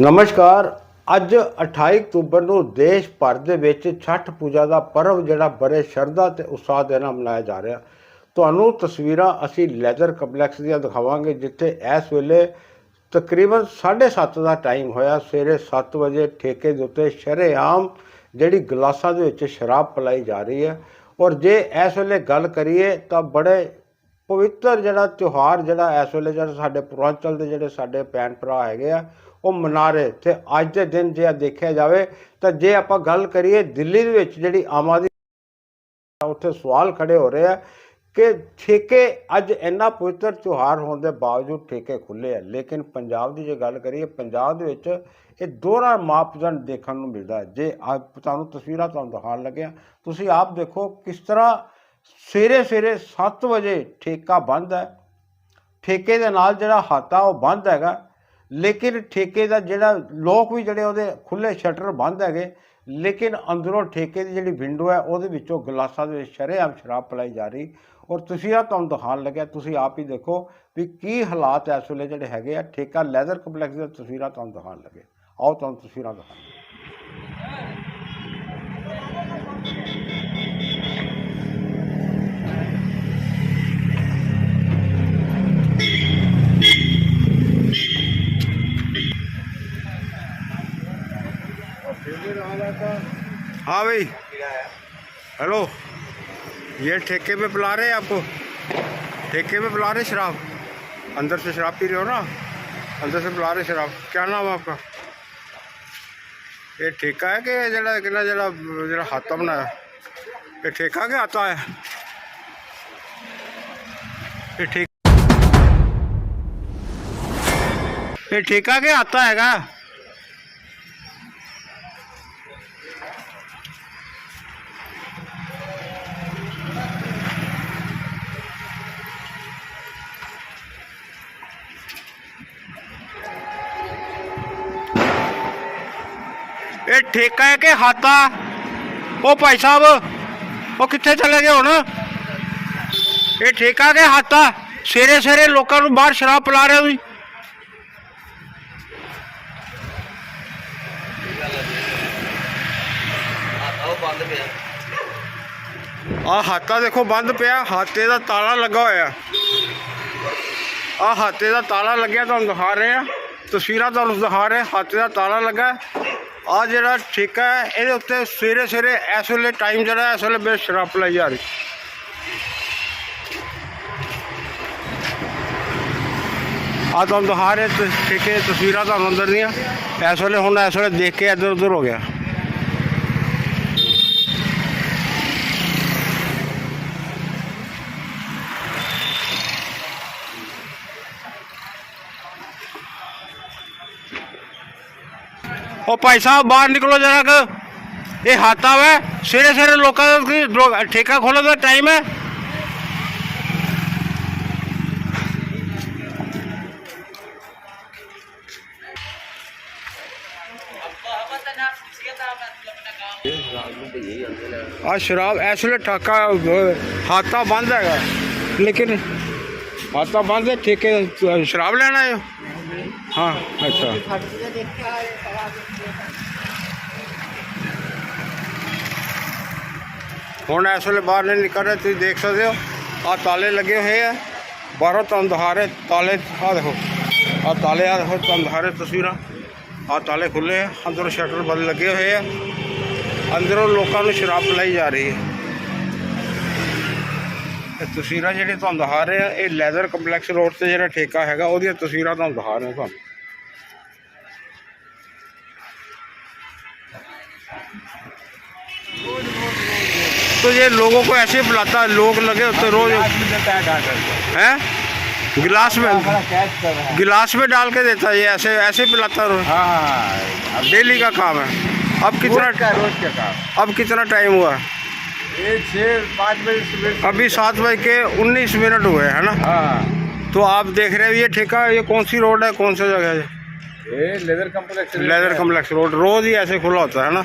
ਨਮਸਕਾਰ। ਅੱਜ 28 ਅਕਤੂਬਰ ਨੂੰ ਦੇਸ਼ ਭਰ ਦੇ ਵਿੱਚ ਛਠ ਪੂਜਾ ਦਾ ਪਰਵ ਜਿਹੜਾ ਬੜੇ ਸ਼ਰਧਾ ਤੇ ਉਤਸ਼ਾਹ ਦੇ ਨਾਲ ਮਨਾਇਆ ਜਾ ਰਿਹਾ। ਤੁਹਾਨੂੰ ਤਸਵੀਰਾਂ ਅਸੀਂ ਲੈਦਰ ਕੰਪਲੈਕਸ ਦੀਆਂ ਦਿਖਾਵਾਂਗੇ, ਜਿੱਥੇ ਇਸ ਵੇਲੇ ਤਕਰੀਬਨ 7:30 ਦਾ ਟਾਈਮ ਹੋਇਆ। ਸਵੇਰੇ 7 ਵਜੇ ਠੇਕੇ ਦੇ ਉੱਤੇ ਸ਼ਰੇਆਮ ਜਿਹੜੀ ਗਲਾਸਾਂ ਦੇ ਵਿੱਚ ਸ਼ਰਾਬ ਪਲਾਈ ਜਾ ਰਹੀ ਹੈ। ਔਰ ਜੇ ਇਸ ਵੇਲੇ ਗੱਲ ਕਰੀਏ ਤਾਂ ਬੜੇ ਪਵਿੱਤਰ ਜਿਹੜਾ ਤਿਉਹਾਰ ਜਿਹੜਾ ਇਸ ਵੇਲੇ ਜਿਹੜਾ ਸਾਡੇ ਪੂਰਵਾਂਚਲ ਦੇ ਜਿਹੜੇ ਸਾਡੇ ਭੈਣ ਭਰਾ ਹੈਗੇ ਆ ਉਹ ਮਨਾ ਰਹੇ। ਤੇ ਅੱਜ ਦੇ ਦਿਨ ਜੇ ਦੇਖਿਆ ਜਾਵੇ, ਤਾਂ ਜੇ ਆਪਾਂ ਗੱਲ ਕਰੀਏ ਦਿੱਲੀ ਦੇ ਵਿੱਚ ਜਿਹੜੀ ਆਮ ਆਦਮੀ ਉੱਥੇ ਸਵਾਲ ਖੜੇ ਹੋ ਰਹੇ ਆ ਕਿ ਠੇਕੇ ਅੱਜ ਇੰਨਾ ਪਵਿੱਤਰ ਤਿਉਹਾਰ ਹੋਣ ਦੇ ਬਾਵਜੂਦ ਠੇਕੇ ਖੁੱਲੇ ਆ। ਲੇਕਿਨ ਪੰਜਾਬ ਦੀ ਜੇ ਗੱਲ ਕਰੀਏ, ਪੰਜਾਬ ਦੇ ਵਿੱਚ ਇਹ ਦੋਹਰਾ ਮਾਪਦੰਡ ਦੇਖਣ ਨੂੰ ਮਿਲਦਾ ਜੇ ਆਪ ਤੁਹਾਨੂੰ ਤਸਵੀਰਾਂ ਤੁਹਾਨੂੰ ਦਿਖਾਉਣ ਲੱਗਿਆ, ਤੁਸੀਂ ਆਪ ਦੇਖੋ ਕਿਸ ਤਰ੍ਹਾਂ ਸਵੇਰੇ ਸਵੇਰੇ 7 ਵਜੇ ਠੇਕਾ ਬੰਦ ਹੈ। ਠੇਕੇ ਦੇ ਨਾਲ ਜਿਹੜਾ ਹਾਤਾ ਉਹ ਬੰਦ ਹੈਗਾ। ਲੇਕਿਨ ਠੇਕੇ ਦਾ ਜਿਹੜਾ ਲੋਕ ਵੀ ਜਿਹੜੇ ਉਹਦੇ ਖੁੱਲੇ ਸ਼ਟਰ ਬੰਦ ਹੈਗੇ, ਲੇਕਿਨ ਅੰਦਰੋਂ ਠੇਕੇ ਦੀ ਜਿਹੜੀ ਵਿੰਡੋ ਹੈ, ਉਹਦੇ ਵਿੱਚੋਂ ਗਲਾਸਾਂ ਦੇ ਵਿੱਚ ਸ਼ਰੇਆਮ ਸ਼ਰਾਬ ਪਲਾਈ ਜਾ ਰਹੀ। ਔਰ ਤੁਸੀਂ ਆ ਤੁਹਾਨੂੰ ਦਿਖਾਉਣ ਲੱਗਿਆ, ਤੁਸੀਂ ਆਪ ਹੀ ਦੇਖੋ ਵੀ ਕੀ ਹਾਲਾਤ ਇਸ ਵੇਲੇ ਜਿਹੜੇ ਹੈਗੇ ਆ। ਠੇਕਾ ਲੈਦਰ ਕੰਪਲੈਕਸ ਦੀਆਂ ਤਸਵੀਰਾਂ ਤੁਹਾਨੂੰ ਦਿਖਾਉਣ ਲੱਗੇ। ਆਓ ਤੁਹਾਨੂੰ ਤਸਵੀਰਾਂ ਦਿਖਾਉਂਦੇ हाँ भाई। हेलो। ये ठेके पे पिला रहे हैं आपको। ठेके पे पिला रहे शराब। अंदर से शराब पी रहे हो ना? अंदर से पिला रहे शराब। क्या नाम है आपका? ये ठेका है कि जरा किला जरा जरा हाथा बनाया ये ठेका के आता है ये ठेक ये ठेका के आता हैगा ਇਹ ਠੇਕਾ ਹੈ ਕਿ ਹਾਤਾ ਉਹ ਭਾਈ ਸਾਹਿਬ, ਉਹ ਕਿੱਥੇ ਚਲੇ ਗਏ ਹੁਣ? ਇਹ ਠੇਕਾ ਕਿ ਹਾਤਾ ਸਵੇਰੇ ਸਵੇਰੇ ਲੋਕਾਂ ਨੂੰ ਬਾਹਰ ਸ਼ਰਾਬ ਪਿਲਾ ਰਹੇ ਹੋ ਤੁਸੀਂ। ਆ ਹਾਤਾ ਦੇਖੋ, ਬੰਦ ਪਿਆ। ਹਾਤੇ ਦਾ ਤਾਲਾ ਲੱਗਾ ਹੋਇਆ। ਆ ਹਾਤੇ ਦਾ ਤਾਲਾ ਲੱਗਿਆ, ਤੁਹਾਨੂੰ ਦਿਖਾ ਰਹੇ ਆ ਤਸਵੀਰਾਂ ਤੁਹਾਨੂੰ ਦਿਖਾ ਰਹੇ ਹਾਤੇ ਦਾ ਤਾਲਾ ਲੱਗਾ। ਆ ਜਿਹੜਾ ਠੇਕਾ ਹੈ, ਇਹਦੇ ਉੱਤੇ ਸਵੇਰੇ ਸਵੇਰੇ ਇਸ ਵੇਲੇ ਟਾਈਮ ਜਿਹੜਾ ਇਸ ਵੇਲੇ ਬੇ ਸ਼ਰਾਬ ਪਲਾਈ ਜਾ ਰਹੀ। ਆ ਤੁਹਾਨੂੰ ਦਿਖਾ ਰਹੇ ਠੇਕੇ ਤਸਵੀਰਾਂ ਤੁਹਾਨੂੰ ਅੰਦਰ ਦੀਆਂ। ਇਸ ਵੇਲੇ ਹੁਣ ਇਸ ਵੇਲੇ ਦੇਖ ਕੇ ਇੱਧਰ ਉੱਧਰ ਹੋ ਗਿਆ। और भाई साहब, बाहर निकलो जरा कर ये हाथा है। सवेरे सवेरे लोग ठेका खोलो का टाइम है। आज शराब ऐसे ठाका हाथा बंद है लेकिन हाथा बंद है, ठेके शराब लेना है। ਹੈ ਠੇਕੇ ਅਹ, ਸ਼ਰਾਬ ਲੈਣ ਆਏ ਹੋ ਹਾਂ ਅੱਛਾ ਹੁਣ ਇਸ ਵੇਲੇ ਬਾਹਰ ਨਹੀਂ ਨਿਕਲ ਰਹੇ ਤੁਸੀਂ ਦੇਖ ਸਕਦੇ ਹੋ ਆ ਤਾਲੇ ਲੱਗੇ ਹੋਏ ਆ ਬਾਹਰੋਂ ਤੁਹਾਨੂੰ ਦਿਖਾ ਰਹੇ ਤਾਲੇ ਆ ਦੇਖੋ ਆ ਤਾਲੇ ਆ ਦੇਖੋ ਤੁਹਾਨੂੰ ਦਿਖਾ ਰਹੇ ਤਸਵੀਰਾਂ ਆ ਤਾਲੇ ਖੁੱਲੇ ਆ ਅੰਦਰੋਂ ਸ਼ਟਰ ਬੰਦ ਲੱਗੇ ਹੋਏ ਆ ਅੰਦਰੋਂ ਲੋਕਾਂ ਨੂੰ ਸ਼ਰਾਬ ਪਿਲਾਈ ਜਾ ਰਹੀ ਹੈ ਇਹ ਤਸਵੀਰਾਂ ਜਿਹੜੀਆਂ ਤੁਹਾਨੂੰ ਦਿਖਾ ਰਹੇ ਆ ਇਹ ਲੈਦਰ ਕੰਪਲੈਕਸ ਰੋਡ ਤੇ ਜਿਹੜਾ ਠੇਕਾ ਹੈਗਾ ਉਹਦੀਆਂ ਤਸਵੀਰਾਂ ਤੁਹਾਨੂੰ ਦਿਖਾ ਰਹੇ ਹਾਂ ਤੁਹਾਨੂੰ तो ये लोगों को ऐसे बुलाता है लोग लगे होते रोज हैं गिलास में गिलास में डाल के देता है ये ऐसे ऐसे पिलाता है रोज हाँ डेली का काम है अब कितना रोज का रोज का काम अब कितना टाइम हुआ ये छः पाँच बजे अभी सात बज के उन्नीस मिनट हुए है ना? हाँ। तो आप देख रहे हो ये ठेका ये कौन सी रोड है कौन सा जगह है? ये leather complex leather complex road रोज ही ऐसे खुला होता है ना?